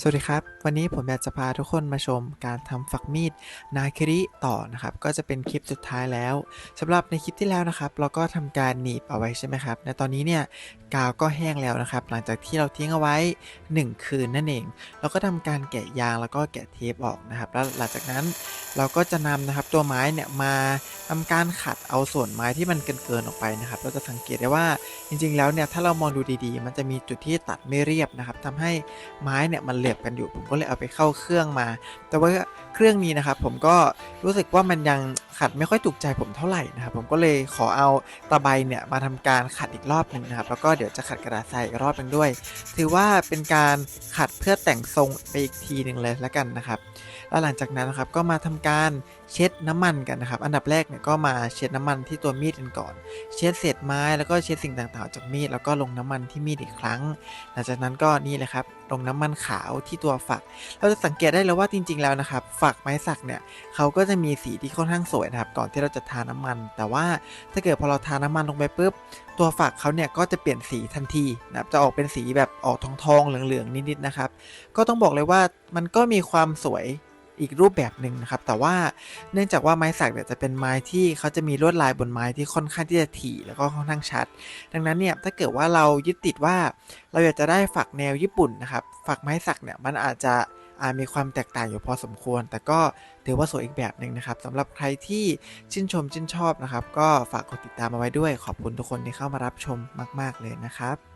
สวัสดีครับ วันนี้ผมอยากจะพาทุกคนมาชมการทำฝักมีดนาคิริต่อนะครับ ก็จะเป็นคลิปสุดท้ายแล้วสำหรับในคลิปที่แล้วนะครับ เราก็ทำการหนีบเอาไว้ใช่ไหมครับในตอนนี้เนี่ยกาวก็แห้งแล้วนะครับ หลังจากที่เราทิ้งเอาไว้ 1 คืนนั่นเอง เราก็ทำการแกะยางแล้วก็แกะเทปออกนะครับ แล้วหลังจากนั้น เราก็จะนำนะครับตัวไม้เนี่ยมาทำการขัดเอาส่วนไม้ที่มันเกินๆออกไปนะครับ เราจะสังเกตได้ว่าจริงๆแล้วเนี่ยถ้าเรามองดูดีๆ มันจะมีจุดที่ตัดไม่เรียบนะครับทำให้ไม้เนี่ยมันเหลียบกันอยู่ ผมก็เลยเอาไปเข้าเครื่องมา แต่ว่าเครื่องนี้นะครับผมก็รู้สึกว่ามันยัง ขัดไม่ค่อยถูกใจผมเท่าไหร่นะครับ ผมก็เลยขอเอาตะไบเนี่ยมาทำการขัดอีกรอบหนึ่งนะครับ แล้วก็เดี๋ยวจะขัดกระดาษทรายอีกรอบหนึ่งด้วย ถือว่าเป็นการขัดเพื่อแต่งทรงไปอีกทีหนึ่งเลยแล้วกันนะครับ แล้วหลังจากนั้นนะครับก็มาทำการเช็ดน้ำมันกันนะครับ อันดับแรกเนี่ยก็มาเช็ดน้ำมันที่ตัวมีดกันก่อน เช็ดเศษไม้แล้วก็เช็ดสิ่งต่างๆจากมีดแล้วก็ลงน้ำมันที่มีดอีกครั้ง หลังจากนั้นก็นี่เลยครับลงน้ำมันขาวที่ตัวฝัก เราจะสังเกตได้เลยว่าจริง ๆแล้วนะครับฝักไม้สักเนี่ยเขาก็จะมีสีที่ค่อนข้างสวยนะครับก่อนที่เราจะทาน้ำมัน แต่ว่าถ้าเกิดพอเราทาน้ำมันลงไปปุ๊บ ตัวฝักเขาเนี่ยก็จะเปลี่ยนสีทันทีนะครับจะออกเป็นสีแบบออกทองทองๆเหลืองๆนิดๆนะครับ ก็ต้องบอกเลยว่ามันก็มีความสวยอีกรูปแบบหนึ่งนะครับ แต่ว่าเนื่องจากว่าไม้สักเนี่ยจะเป็นไม้ที่เขาจะมีลวดลายบนไม้ที่ค่อนข้างที่จะถี่แล้วก็ค่อนข้างชัด ดังนั้นเนี่ยถ้าเกิดว่าเรายึดติดว่าเราอยากจะได้ฝักแนวญี่ปุ่นนะครับ ฝักไม้สักเนี่ยมันอาจจะ มีความแตกต่างอยู่พอสมควร แต่ก็ถือว่าสวยอีกแบบหนึ่งนะครับสำหรับใครที่ชื่นชมชื่นชอบนะครับ ก็ฝากกดติดตามมาไว้ด้วย ขอบคุณทุกคนที่เข้ามารับชมมาก ๆ เลยนะครับ